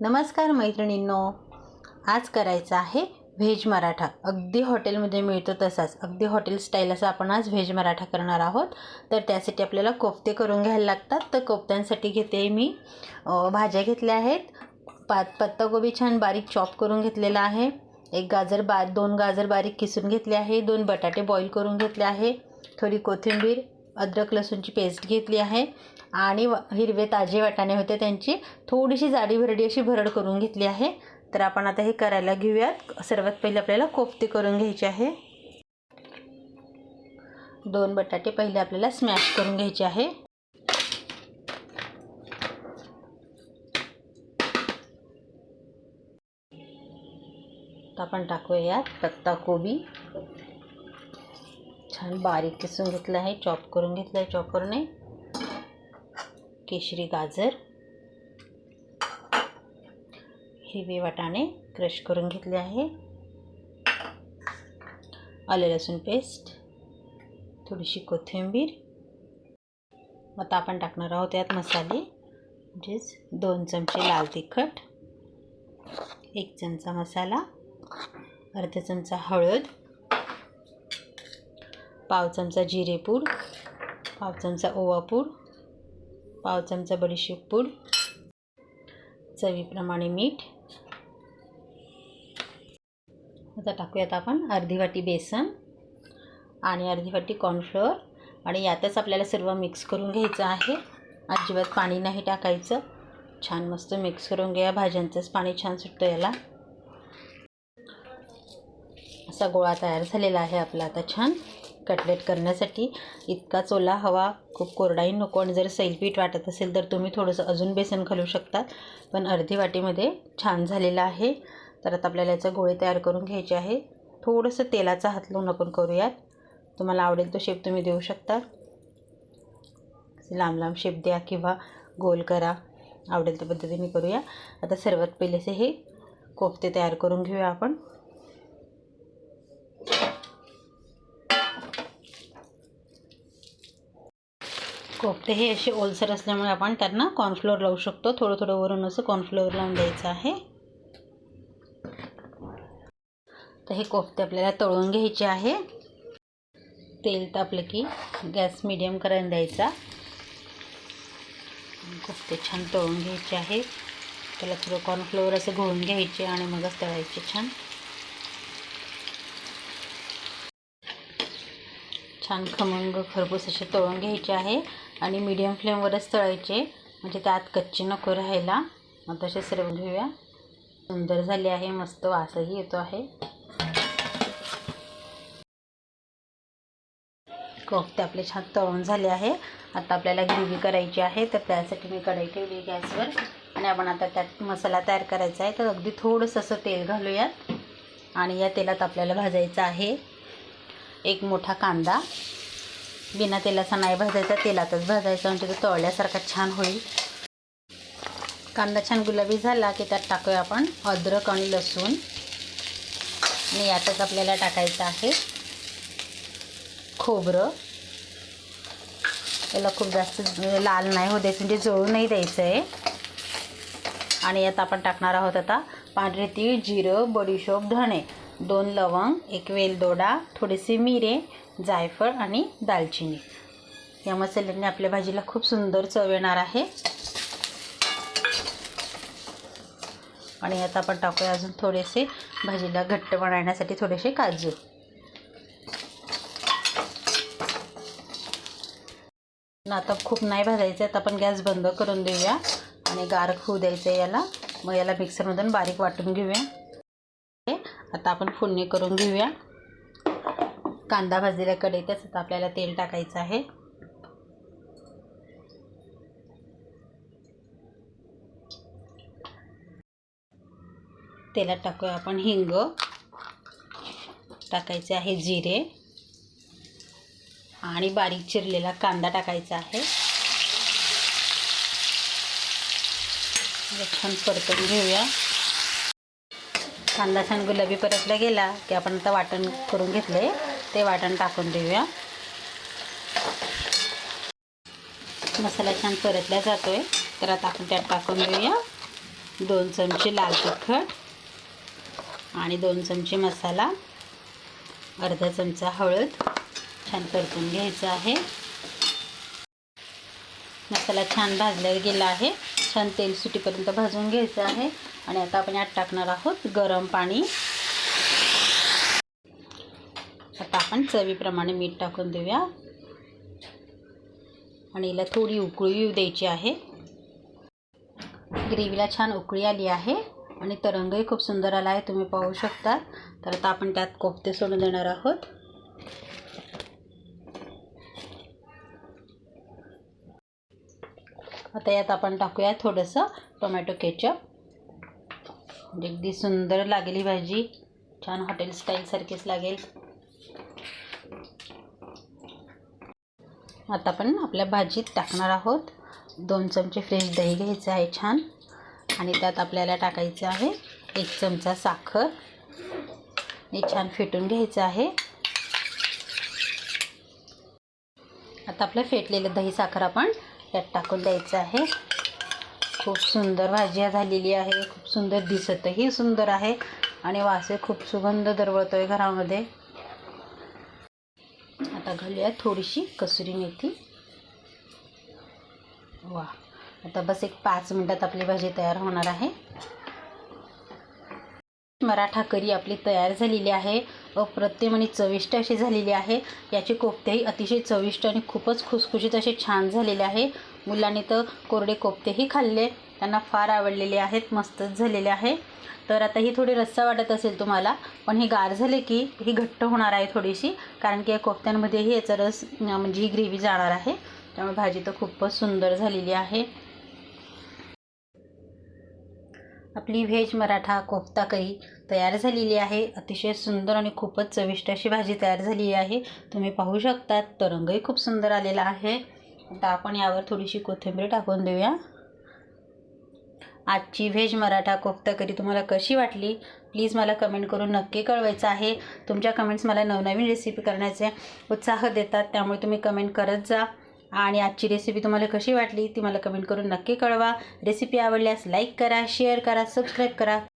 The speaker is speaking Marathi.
नमस्कार मैत्रिणींनो. आज करायचा आहे व्हेज मराठा. अगदी हॉटेलमध्ये मिळतो तसाच. अगदी हॉटेल स्टाईल असा आपण आज व्हेज मराठा करणार आहोत. तर त्यासाठी आपल्याला कोफ्ते करून घ्यायला लागतात. तर कोफ्त्यांसाठी घेते मी भाज्या घेतल्या आहेत. पात पत्ताकोबी छान बारीक चॉप करून घेतलेला आहे. एक गाजर बा दोन गाजर बारीक किसून घेतले आहे. दोन बटाटे बॉईल करून घेतले आहे. थोडी कोथिंबीर अद्रक लसूणची पेस्ट घेतली आहे. आणि व हिरवे ताजे वाटाणे होते. त्यांची थोडीशी जाडी भरडी अशी भरड करून घेतली आहे. तर आपण आता हे करायला घेऊयात. सर्वात पहिले आपल्याला कोफ्ते करून घ्यायचे आहे. दोन बटाटे पहिले आपल्याला स्मॅश करून घ्यायचे आहे. तर आपण टाकूयात पत्ता पत्ताकोबी छान बारीक किसून घेतलं आहे. चॉप करून घेतलं आहे चॉपरने. केशरी गाजर. हिरवे वाटाणे क्रश करून घेतले आहे. आले लसूण पेस्ट. थोडीशी कोथिंबीर. आता आपण टाकणार आहोत यात मसाले. म्हणजेच दोन चमचे लाल तिखट एक चमचा मसाला अर्धा चमचा हळद पाव चमचा जिरेपूड पाव चमचा ओवापूड पाव चमचा बडीशेप पूड चवीप्रमाणे मीठ. आता टाकूयात आपण अर्धी वाटी बेसन आणि अर्धी वाटी कॉर्नफ्लोअर आणि यातच आपल्याला सर्व मिक्स करून घ्यायचं आहे. अजिबात पाणी नाही टाकायचं. छान मस्त मिक्स करून घ्या. भाज्यांचंच पाणी छान सुटतं याला. असा गोळा तयार झालेला आहे आपला आता छान. कटलेट करण्यासाठी इतका चोला हवा खूप कोरडाही नको आणि जर सैलपीठ वाटत असेल तर तुम्ही थोडंसं अजून बेसन घालू शकतात. पण अर्धी वाटीमध्ये छान झालेलं आहे. तर आता आपल्याला याचा गोळे तयार करून घ्यायचे आहे. थोडंसं तेलाचा हात लावून आपण करूयात. तुम्हाला आवडेल तो शेप तुम्ही देऊ शकता. लांब लांब शेप द्या किंवा गोल करा. आवडेल त्या पद्धतीने करूया. आता सर्वात पहिले हे कोफ्ते तयार करून घेऊया आपण. कोफ्ते हे असे ओलसर असल्यामुळे आपण त्यांना कॉर्नफ्लोअर लावू शकतो. थोडं थोडं वरून असं कॉर्नफ्लोअर लावून द्यायचं आहे. तर हे कोफ्ते आपल्याला तळून घ्यायचे आहे. तेल तापलं की गॅस मिडियम करायला द्यायचा. कोफ्ते छान तळून घ्यायचे आहे त्याला थोडं कॉर्नफ्लोअर असं घोळून घ्यायचे आणि मगच तळायचे छान. छान खमंग खरपूस असे तळून घ्यायचे आहे. आणि मीडियम फ्लेमवरच तळायचे. म्हणजे त्यात कच्चे नको राहायला. मग तसे सर्व घेऊया सुंदर झाले आहे मस्त वासही येतो आहे. कोफ्ते आपले छान तळून झाले आहे. आता आपल्याला ग्रेव्ही करायची आहे तर त्यासाठी मी कढई ठेवली गॅसवर. आणि आपण आता त्यात मसाला तयार करायचा आहे तर अगदी थोडंसं असं तेल घालूयात. आणि या तेलात आपल्याला भाजायचं आहे एक मोठा कांदा. बिना तेलाचा नाही भाजायचा तेलातच भाजायचा म्हणजे तो तळल्यासारखा छान होईल. कांदा छान गुलाबी झाला की त्यात टाकूया आपण अद्रक आणि लसूण. आणि यातच आपल्याला टाकायचं आहे खोबरं. त्याला खूप जास्त लाल नाही होऊ द्यायचं म्हणजे जळू नाही द्यायचं आहे आणि यात आपण टाकणार आहोत आता पांढरे तीळ जिरं बडीशोप धणे. दोन लवंग एक वेलदोडा थोडेसे मिरे जायफळ आणि दालचिनी. या मसाल्याने आपल्या भाजीला खूप सुंदर चव येणार आहे. आणि आता आपण टाकूया अजून थोडेसे भाजीला घट्ट बनवण्यासाठी थोडेसे काजू. आता खूप नाही भाजायचं आहे आता आपण गॅस बंद करून देऊया आणि गार होऊ द्यायचं आहे याला. मग याला मिक्सरमधून बारीक वाटून घेऊया. आता आपण फोडणी करून घेऊया. कांदा भाजलेल्या कढईतच आता आपल्याला तेल टाकायचं आहे. तेलात टाकूया आपण हिंग. टाकायचे आहे जिरे. आणि बारीक चिरलेला कांदा टाकायचा आहे. छान परतून घेऊया. कांदा छान गुलाबी परतला गेला की आपण आता वाटण करून घेतले ते वाटण टाकून देऊया. मसाला छान परतला जातो आहे तर आता आपण त्यात टाकून देऊया. दोन चमचे लाल तिखट आणि दोन चमचे मसाला. अर्धा चमचा हळद छान परतून घ्यायचं आहे. मसाला छान भाजला गेला आहे. छान तेल सुटीपर्यंत भाजून घ्यायचं आहे. आणि आता आपण यात टाकणार आहोत गरम पाणी. आता आपण चवीप्रमाणे मीठ टाकून देऊया. आणि हिला थोडी उकळी येऊ द्यायची आहे. ग्रेव्हीला छान उकळी आली आहे. आणि तरंगही खूप सुंदर आला आहे तुम्ही पाहू शकता. तर आता आपण त्यात कोफते सोडून देणार आहोत. आता यात आपण टाकूया थोडंसं टोमॅटो केचप म्हणजे अगदी सुंदर लागेल ही भाजी. छान हॉटेल स्टाईलसारखीच लागेल. आता आपण आपल्या भाजीत टाकणार आहोत. दोन चमचे फ्रेश दही घ्यायचं आहे छान. आणि त्यात आपल्याला टाकायचं आहे एक चमचा साखर. हे छान फेटून घ्यायचं आहे. आता आपलं फेटलेलं दही साखर आपण यात टाकून द्यायचं आहे. खूप सुंदर भाजी झालेली आहे. खूप सुंदर दिसतही सुंदर आहे आणि वासे खूप सुगंध दरवळतो आहे घरामध्ये. आता घालूया थोडीशी कसुरी मेथी. वा. आता बस एक पाच मिनटात आपली भाजी तयार होणार आहे. मराठा करी आपली तयार झालेली आहे. अप्रतिम आणि चविष्ट अशी झालेली आहे. याचे कोफ्तेही अतिशय चविष्ट आणि खूपच खुसखुशीत असे छान झालेले आहे. मुलांनी तर कोरडे कोफ्तेही खाल्ले त्यांना फार आवडलेले आहेत मस्तच झालेले आहे. तर आता ही थोडी रस्सा वाटत असेल तुम्हाला पण हे गार झाले की ही घट्ट होणार आहे थोडीशी कारण की या कोफ्त्यांमध्येही याचा रस म्हणजे ही ग्रेव्ही जाणार आहे. त्यामुळे भाजी तर खूपच सुंदर झालेली आहे. आपली व्हेज मराठा कोफ्ता करी तयार झालेली आहे. अतिशय सुंदर आणि खूपच चविष्ट अशी भाजी तयार झालेली आहे. तुम्ही पाहू शकता तरंगही खूप सुंदर आलेला आहे. आता आपण यावर थोडीशी कोथिंबीर टाकून देऊया. आजची व्हेज मराठा कोफ्ता करी तुम्हाला कशी वाटली? प्लीज मला कमेंट करून नक्की कळवायचं आहे. तुमच्या कमेंट्स मला नवनवीन रेसिपी करण्याचे उत्साह देतात त्यामुळे तुम्ही कमेंट करत जा. आणि आजची रेसिपी तुम्हाला कशी वाटली ती मला कमेंट करून नक्की कळवा. रेसिपी आवडल्यास लाईक करा शेअर करा सबस्क्राईब करा.